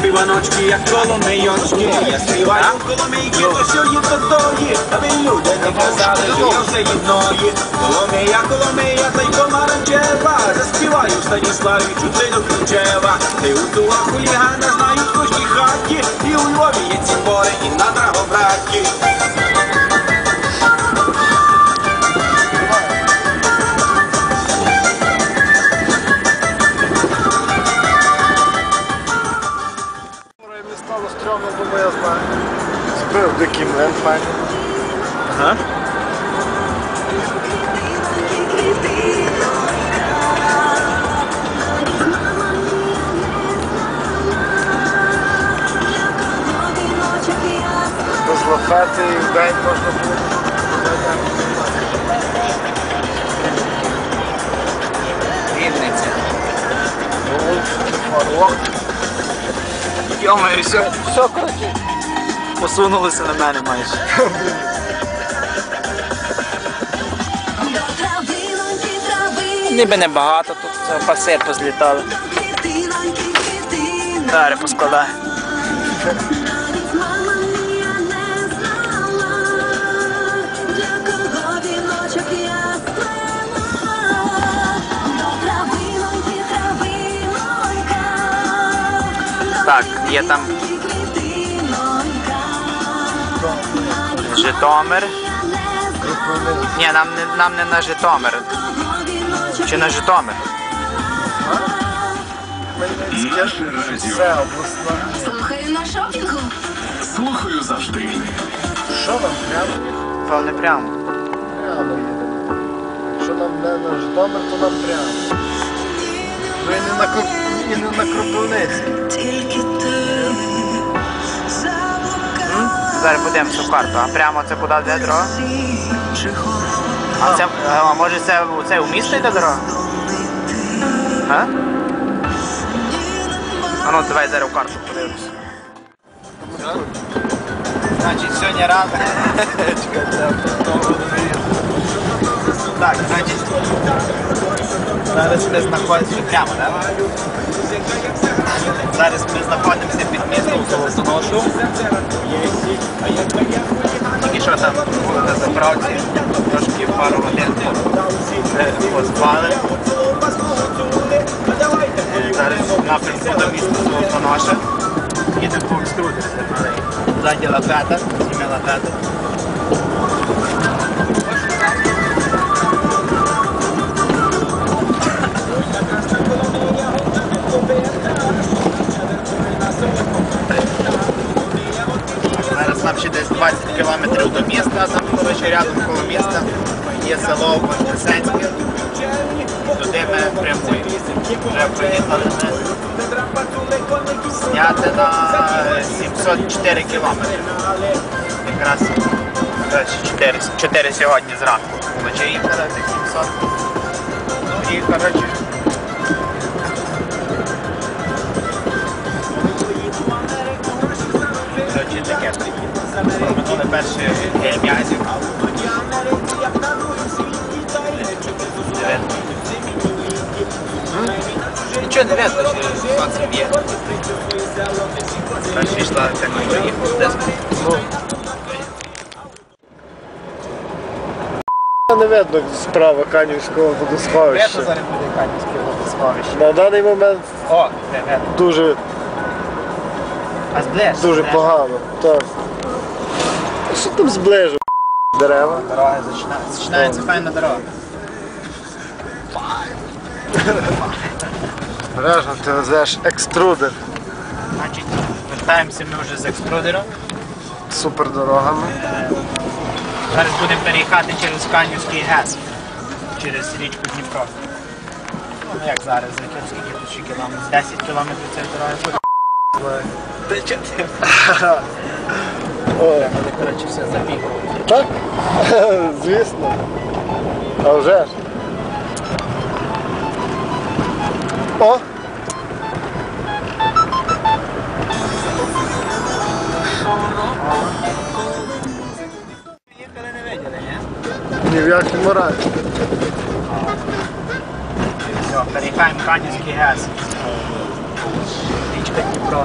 співаночки. Як коломийочки Я співаю коломийки, то що їм до тої Аби люди не казали, все єдної Коломия, коломия, та й помаранчева Заспіваю Станіславі чутину ключева Ти у туа хулігана знають кожній хаті І у Львові є ці пори, і на Драгобраті Мені стало стрьомно, бо я знаю. Збив дикий млин файний. Ага. Без в день можна було. Рівниця. Фарлок. Йомаю, все, все коротше. Посунулися на мене майже. Ніби небагато, тут це паси позлітали. Дари поскладає. Так, є там Житомир. Ні, нам не, нам не на Житомир. Чи на Житомир? Все. Слухаю на шопінгу. Слухаю завжди. Що нам прямо? Певне прямо. Прямо їдемо. Якщо нам не на Житомир, то нам прямо. Ви не на, Кроп- і не на Кропивницький. Зараз подивимося в карту. А прямо це куди йде дорога? А це, а може це, це у місто йде дорога? А? А ну давай зараз в карту подивимося. Значить, сьогодні рано. Так, значить. Зараз ми знаходимося прямо, так? Зараз ми знаходимося під містом Золотоношу. Тільки що там були заправці, трошки parolette postale. na naprej da mi do to naše. Idem po ekstrudere, zdaj zadnja lapeta, zime Cata ще десь 20 кілометрів до міста, там коротше рядом коло міста є село Вознесенське. Туди ми прямуємо. Вже проїхали ми зняти на 704 кілометри. Якраз 4, 4 сьогодні зранку. Вночі їхали 700. Ну і. Коротше, Перші м'язів. Нічого не видно, що сонце б'є. Перші йшла, як ми десь. Не видно справа Канівського Видно зараз буде Канівське водосховище. На даний момент О, видно. дуже, А дуже погано. Так. Що там зближу? Дерева. Дорога починається. Починається файна дорога. Бережно ти везеш екструдер Значить, вертаємося ми вже з екструдером. супердорогами. Зараз будемо переїхати через Канівський ГЕС. Через річку Дніпро. Ну як зараз, за яким скільки тут ще кілометрів? 10 кілометрів це дорога. Та чого ти? Ой, Але коротше все забігало. так? Звісно. А вже ж. О! Їхали не виділи, ні? Ні в якому разі. Все, переїхаємо Канівський ГЕС. Річка Дніпро.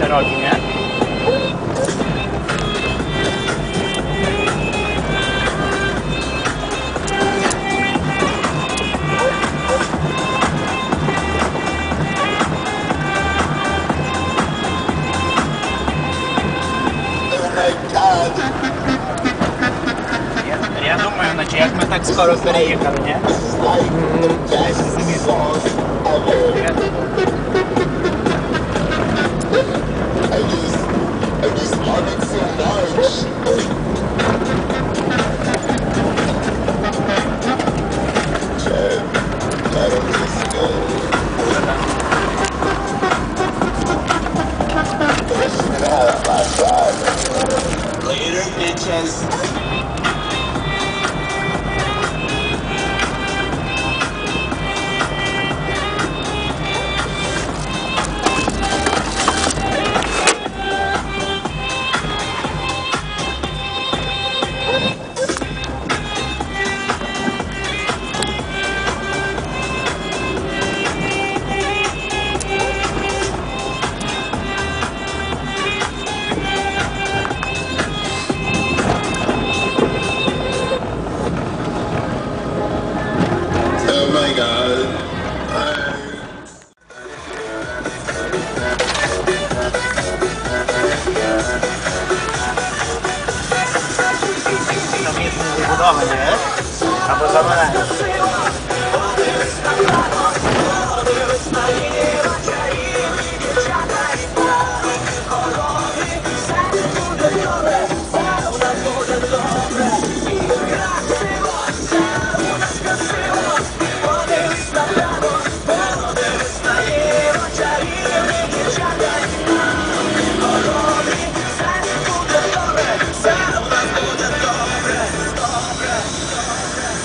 Широкі. Я, я думаю, наче як ми так скоро переїхали, ні?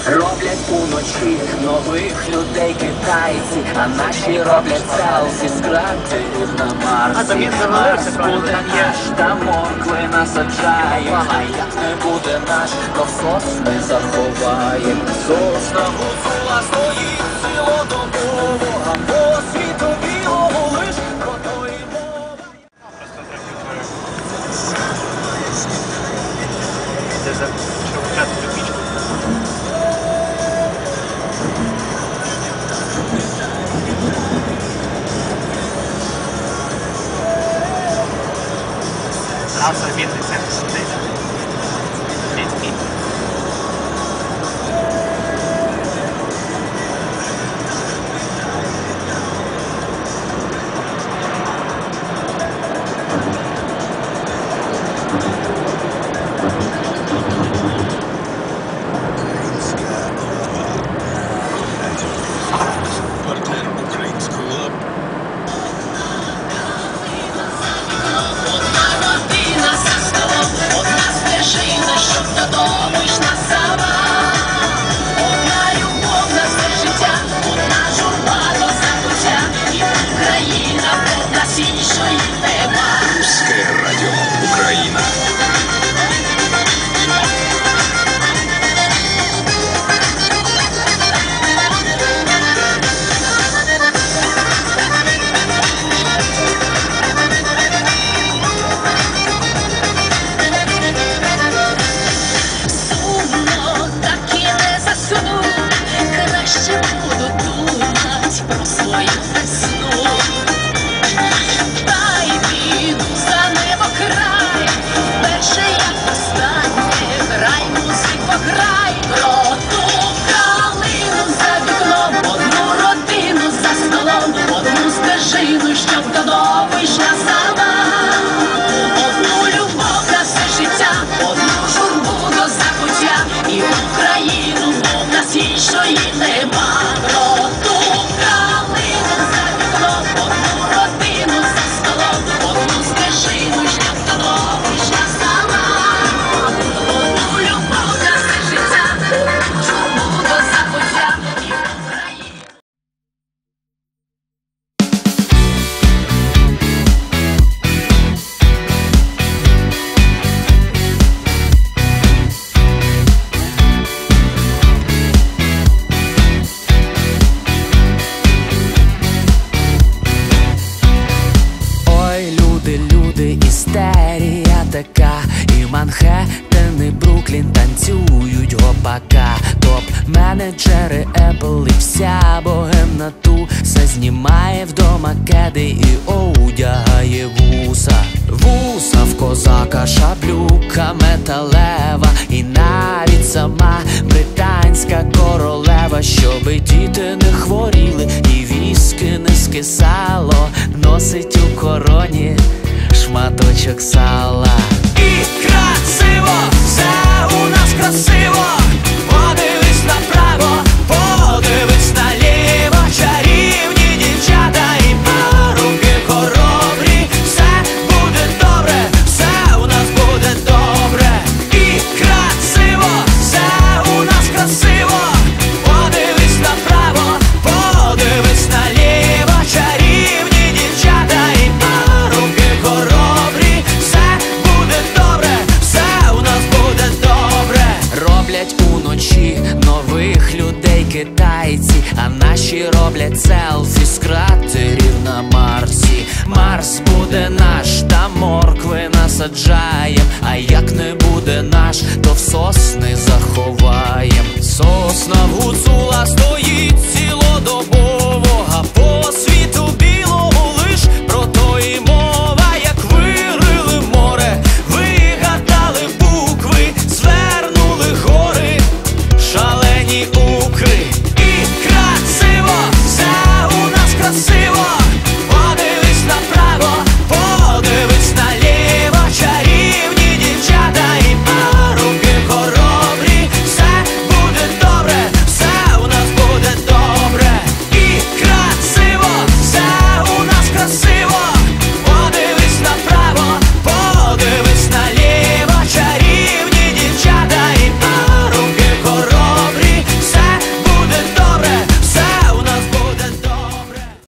Роблять уночі нових людей китайці, а наші роблять селфі з кратерів на Марсі. А, там він завалився, правильно, буде наш, та моркви насаджає, а як не буде наш, то сосни заховає. Сосна гуцула стоїть цілодобово, а по світу білого лиш про то і мова. Просто трохи Now stop. танцюють гопака, топ менеджери Apple і вся богемна туса знімає вдома кеди і одягає вуса. Вуса в козака, шаблюка металева, і навіть сама британська королева, щоби діти не хворіли, і віски не скисало, носить у короні шматочок сала.